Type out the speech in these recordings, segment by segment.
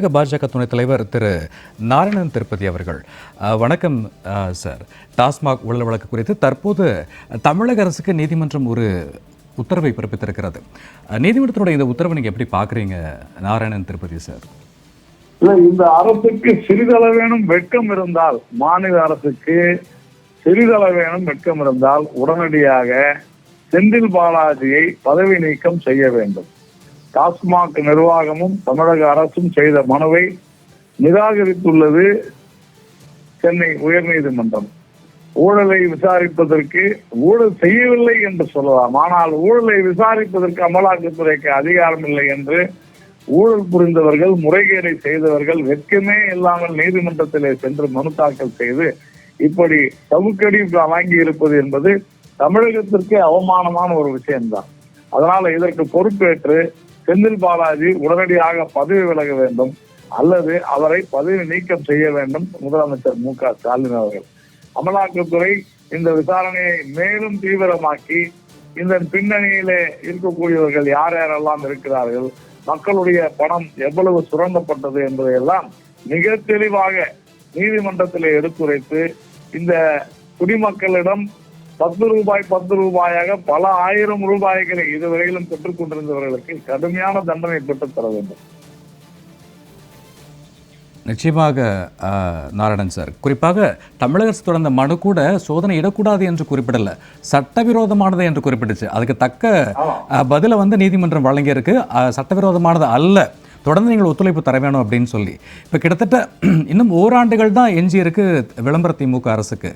தமிழக பாஜக துணைத் தலைவர் திரு நாராயணன் திருப்பதி அவர்கள். வணக்கம் சார். டாஸ்மாக் ஊழல் வழக்கு குறித்து தற்போது தமிழக அரசுக்கு நீதிமன்றம் ஒரு உத்தரவை பிறப்பித்திருக்கிறது. நீதிமன்றத்தினுடைய இந்த உத்தரவை நீங்கள் எப்படி பார்க்குறீங்க நாராயணன் திருப்பதி சார்? இல்ல இந்த அரசுக்கு சிறிதளவேனும் வெட்கம் இருந்தால் மாநில அரசுக்கு சிறிதளவேனும் வெட்கம் இருந்தால் உடனடியாக செந்தில் பாலாஜியை பதவி நீக்கம் செய்ய வேண்டும். டாஸ்மாக் நிர்வாகமும் தமிழக அரசும் செய்த மனுவை நிராகரித்துள்ளது சென்னை உயர்நீதிமன்றம் ஊழலை விசாரிப்பதற்கு ஊழல் செய்யவில்லை என்று சொல்லலாம். ஆனால் ஊழலை விசாரிப்பதற்கு அமலாக்கத்துறைக்கு அதிகாரம் இல்லை என்று ஊழல் புரிந்தவர்கள் முறைகேடை செய்தவர்கள் வெட்கமே இல்லாமல் நீதிமன்றத்திலே சென்று மனு தாக்கல் செய்து இப்படி சவுக்கடி வாங்கி இருப்பது என்பது தமிழகத்திற்கே அவமானமான ஒரு விஷயம்தான். அதனால இதற்கு பொறுப்பேற்று செந்தில் பாலாஜி உடனடியாக பதவி விலக வேண்டும் அல்லது அவரை பதவி நீக்கம் செய்ய வேண்டும் முதலமைச்சர் மு க ஸ்டாலின் அவர்கள். அமலாக்கத்துறை இந்த விசாரணையை மேலும் தீவிரமாக்கி இந்த பின்னணியிலே இருக்கக்கூடியவர்கள் யார் யாரெல்லாம் இருக்கிறார்கள் மக்களுடைய பணம் எவ்வளவு சுரண்டப்பட்டது என்பதையெல்லாம் மிக தெளிவாக நீதிமன்றத்திலே எடுத்துரைத்து இந்த குடிமக்களிடம் பத்து ரூபாய் பத்து ரூபாயாக பல ஆயிரம் ரூபாய்களை இதுவரையிலும் பெற்றுக் கொண்டிருந்தவர்களுக்கு கடுமையான தண்டனை பெற்றுத் தர வேண்டும். நிச்சயமாக நாராயணன் சார். குறிப்பாக தமிழக அரசு தொடர்ந்த மனு கூட சோதனை இடக்கூடாது என்று குறிப்பிடல. சட்டவிரோதமானது என்று குறிப்பிட்டுச்சு. அதுக்கு தக்க பதிலை வந்து நீதிமன்றம் வழங்கியிருக்கு. சட்டவிரோதமானது அல்ல. தொடர்ந்து நீங்கள் ஒத்துழைப்பு தர வேணும் அப்படின்னு சொல்லி. இப்போ கிட்டத்தட்ட இன்னும் ஓராண்டுகள் தான் எஞ்சி இருக்கு விளம்பர திமுக அரசுக்கு.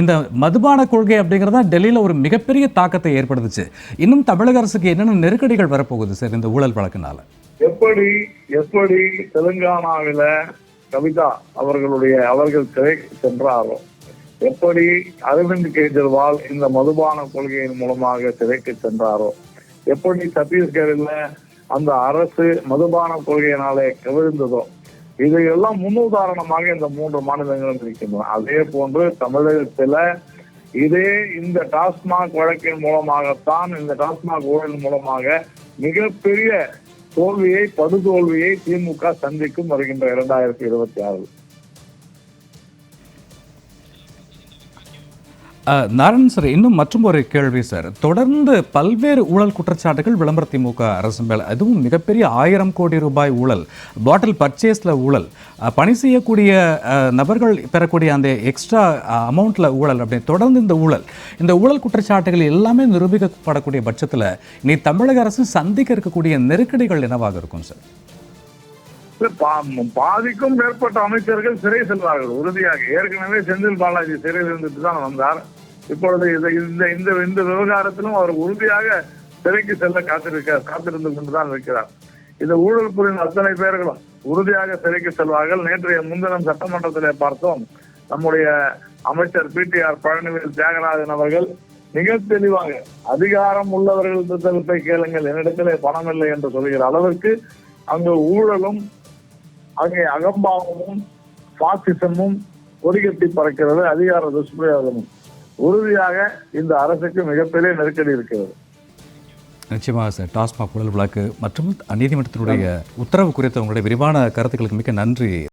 இந்த மதுபான கொள்கை அப்படிங்கிறதா டெல்லியில் ஒரு மிகப்பெரிய தாக்கத்தை ஏற்படுத்துச்சு. இன்னும் தமிழக அரசுக்கு என்னென்ன நெருக்கடிகள் வரப்போகுது சார் இந்த ஊழல் வழக்குனால? எப்படி எப்படி தெலுங்கானாவில் கவிதா அவர்களுடைய அவர்கள் சிறைக்கு சென்றாரோ எப்படி அரவிந்த் கெஜ்ரிவால் இந்த மதுபான கொள்கையின் மூலமாக சிறைக்கு சென்றாரோ எப்படி சத்தீஸ்கரில் அந்த அரசு மதுபான கொள்கையினாலே கவிழ்ந்ததோ இதையெல்லாம் முன்னுதாரணமாக இந்த மூன்று மாநிலங்களும் இருக்கின்றன. அதே போன்று தமிழகத்துல இதே இந்த டாஸ்மாக் வழக்கின் மூலமாகத்தான் இந்த டாஸ்மாக் ஊழல் மூலமாக மிகப்பெரிய தோல்வியை படுதோல்வியை திமுக சந்திக்கும் வருகின்ற இரண்டாயிரத்தி இருபத்தி ஆறு. நாராயணன் சார் இன்னும் மற்றும் ஒரு கேள்வி சார். தொடர்ந்து பல்வேறு ஊழல் குற்றச்சாட்டுகள் விளம்பர திமுக அரசு மேல். அதுவும் மிகப்பெரிய ஆயிரம் கோடி ரூபாய் ஊழல் பாட்டில் பர்ச்சேஸில் ஊழல் பணி செய்யக்கூடிய நபர்கள் பெறக்கூடிய அந்த எக்ஸ்ட்ரா அமௌண்ட்டில் ஊழல் அப்படின்னு தொடர்ந்து இந்த ஊழல். இந்த ஊழல் குற்றச்சாட்டுகள் எல்லாமே நிரூபிக்கப்படக்கூடிய பட்சத்தில் நீ தமிழக அரசு சந்திக்க இருக்கக்கூடிய நெருக்கடிகள் என்னவாக இருக்கும் சார்? பா- பாதிக்கும் மேற்பட்ட அமைச்சர்கள் சிறை செல்வார்கள். உறுதியாக. ஏற்கனவே செந்தில் பாலாஜி சிறையில் இருந்துட்டு தான் வந்தார். இப்பொழுது இந்த இந்த இந்த விவகாரத்திலும் அவர் உறுதியாக சிறைக்கு செல்ல காத்திருக்கிறார் காத்திருந்து கொண்டுதான் இருக்கிறார். இந்த ஊழல் புரிந்த அத்தனை பேர்களும் உறுதியாக சிறைக்கு செல்வார்கள். நேற்றைய முன்தினம் சட்டமன்றத்திலே பார்த்தோம் நம்முடைய அமைச்சர் பிடிஆர் பழனிவேல் தியாகராஜன் அவர்கள் மிக தெளிவாக அதிகாரம் உள்ளவர்கள் கேளுங்கள் என்னிடத்திலே பணம் இல்லை என்று சொல்கிற அளவிற்கு அங்கு ஊழலும் அங்கே அகம்பாவமும் பாசிசமும் கொடிகட்டி பறக்கிறது. அதிகார துஷ்பிரயோகமும். உறுதியாக இந்த அரசுக்கு மிகப்பெரிய நெருக்கடி இருக்கிறது. நிச்சயமாக சார். டாஸ்மாக் ஊழல் வழக்கு மற்றும் நீதிமன்றத்தினுடைய உத்தரவு குறித்த உங்களுடைய விரிவான கருத்துக்களுக்கு மிக்க நன்றி.